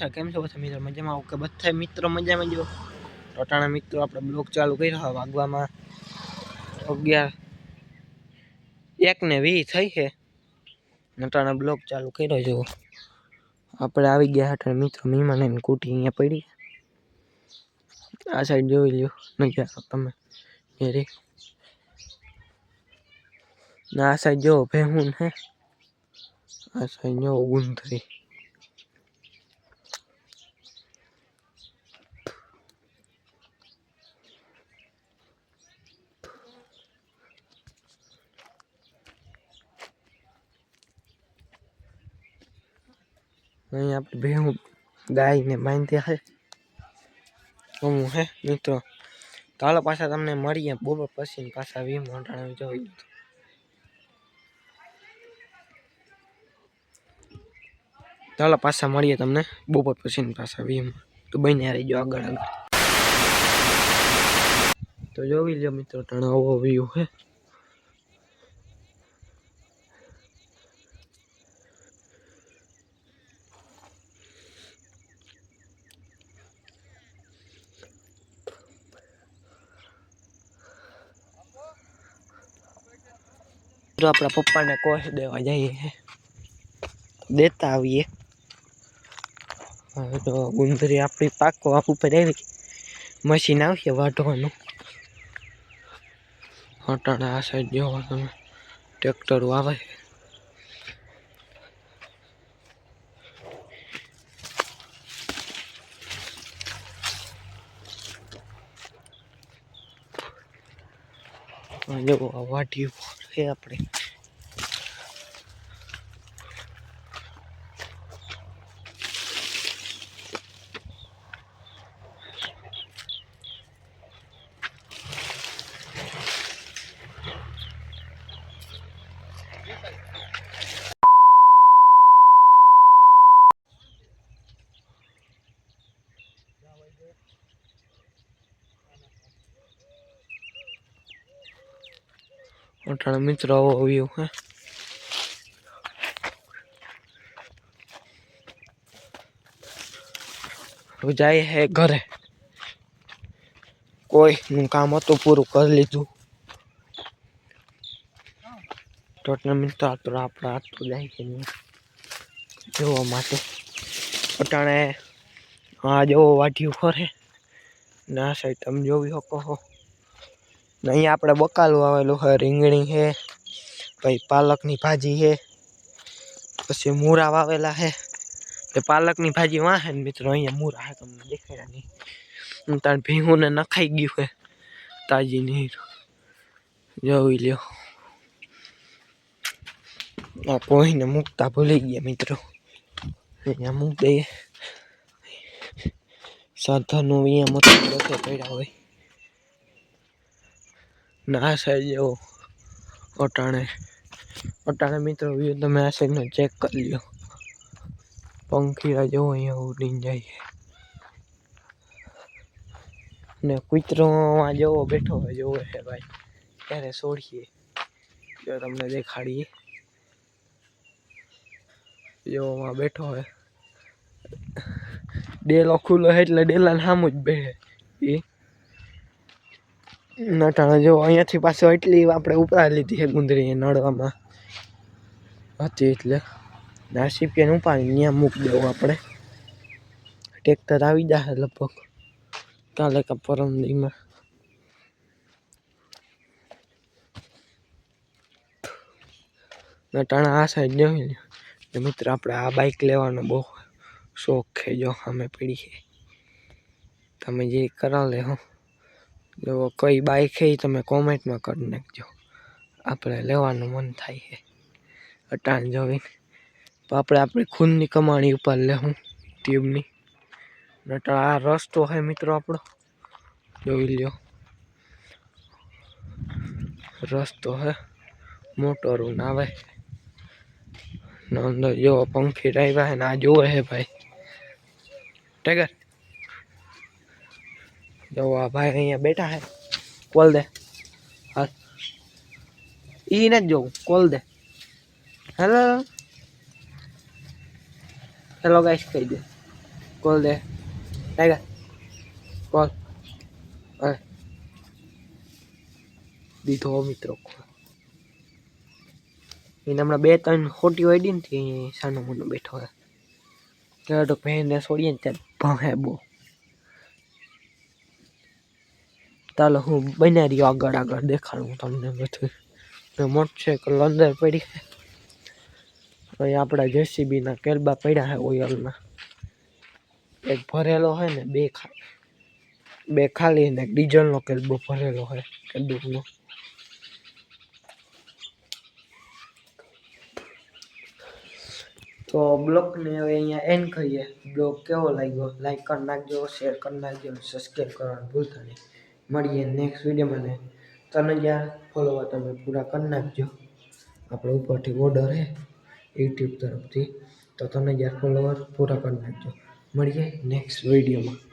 છે કેમ છો બધા મિત્રો? મજામાં ઓકે બધા મિત્રો મજામાં જો ટોટાણા મિત્રો, આપણે બ્લોગ ચાલુ કર્યો વાગવામાં અગિયાર એક ને વી થઈ છે. નટાણા બ્લોગ ચાલુ કર્યો જો આપણે આવી ગયા હતા મિત્રો, મહેમાન એની કુટી અહીંયા પડી આ સાઈડ જોઈ લ્યો નજારો તમે ઘેરી ના આ સાઈડ જો ભેહું હે. આ સાઈડ જો ગુંથરી. અહીં આપણે ભેહું ગાયને બાંધ્યા છે. હું હે, મિત્રો. તો હાલો પાછા તમને મળીએ બપોર પછી પાછા વીમ મોટાણા જોઈ ચાલો પાછા મળીએ તમને બપોર પછી પાછા વીમ. તો બને રહીજો આગળ આગળ. તો જોઈ લો મિત્રો તણાવો વ્યૂ હે. તો આપણા પપ્પાને કોશ દેવા જઈએ છે દેતા આવીએ હવે તો ગુંદરી આપણી પાકો આપ ઉપર આવી મશીન આવશે વાઢવાનું હટાણે આ સાઈડ જોવો તમે ટ્રેક્ટરો આવે છે આ જો આ વાઢ્યું છે આપણે અટાણે મિત્રો આવો આવ્યો હે હવે જાય હે ઘરે કોઈનું કામ હતું પૂરું કરી લીધું ટોટલ મિત્રો આ તો આપણા હાથ તો જાય છે નહીં જોવા માટે અટાણે આ જેવો વાઢ્યું ફરે ના સાઈડ તમે જોવી શકો છો ને અહીંયા આપણે બકાલું આવેલું છે, રીંગણી છે, પછી પાલકની ભાજી છે, પછી મૂરા વાવેલા છે. તે પાલકની ભાજી વાહે ને મિત્રો, અહીંયા મૂરા છે, તમને દેખાયા નહીં. હું તાર ભીંગુને નખાઈ ગયું છે, તાજી નહીં જોઈ લ્યો. આ કોઈને મૂકતા ભૂલી ગયા મિત્રો. અહીંયા મૂક દઈએ. સાધનો અહીંયા મતલબ પડ્યા હોય. ના જેવો અટાણે. અટાણે મિત્રો વ્યૂ તમે આ ચેક કરી લ્યો. પંખીડા જેવો અહીંયા ઉડીને જાય ને કૂતરોમાં જેવો બેઠો હોય, જેવો છે ભાઈ. ત્યારે છોડીએ જો તમને દેખાડીએ. જેવોમાં બેઠો હોય. ડેલો ખુલ્લો હોય એટલે ડેલાને સામું જ બેઠે એ નટાણે, જો, અહીંયાથી પાછો એટલી આપણે ઉપરા લીધી છે ગુંદરી નડવામાં. હતી એટલે. નાસિબ કે ઉપાડી ત્યાં મૂકી દેવું આપણે. ટ્રેક્ટર આવી જશે લગભગ. કાલે કા પરમ દીમાં નટાણા આ સાઈડ લ્યો. ને મિત્ર, આપણે આ બાઇક લેવાનો બહુ શોખ છે, જો, અમે પડી છે તમે જે કરાવ લે હો. જો કઈ બાઇક છે તમે કોમેન્ટમાં કરી નાખજો. આપણે લેવાનું મન થાય છે અટાણ જોઈને આપણે આપણી ખૂનની કમાણી ઉપર લેવું ટ્યુબની નટા આ રસ્તો છે મિત્રો આપણો. જોઈ લ્યો. રસ્તો હે. મોટો રૂન આવે. અંદર જો પંખી આવ્યા હે ને આ જોવે હે ભાઈ. ટેગર. જો આ ભાઈ અહીંયા બેઠા હે કોલ દે. હા. ઈ નથી જોઉં કોલ દે. હેલો હેલો ગાઈશ કહી દે. કોલ દે. Tiger call. હા. દીધો મિત્રો એને હમણાં બે ત્રણ ખોટી હોય ને સાનો મોનો બેઠો હોય. તો પહેને છોડીએ ને ત્યારે ભહે બહુ. ચાલો હું બન્યા રહ્યો આગળ આગળ દેખાડું તમને બધું. ને મોટરસાઇકલ અંદર પડી. અહીં આપણા જેસીબીના કેલબા પડ્યા છે ઓયલના. એક ભરેલો હોય ને બે બે ખાલી ને એક ડીઝલનો કેલબો ભરેલો હોય કેદુકનો તો બ્લોગને હવે અહીંયા એન્ડ કરીએ. બ્લોગ કેવો લાગ્યો? લાઈક કરી નાખજો શેર કરી નાખજો સબસ્ક્રાઈબ કરવાનું ભૂલતા નહીં. મળીએ નેક્સ્ટ વિડીયોમાં ને. ત્રણ હજાર ફોલોવર તમે પૂરા કરી નાખજો. આપણે ઉપરથી ઓર્ડર હે યુટ્યુબ તરફથી. તો ત્રણ હજાર ફોલોવર પૂરા કરી નાખજો. મળીએ નેક્સ્ટ વિડીયોમાં.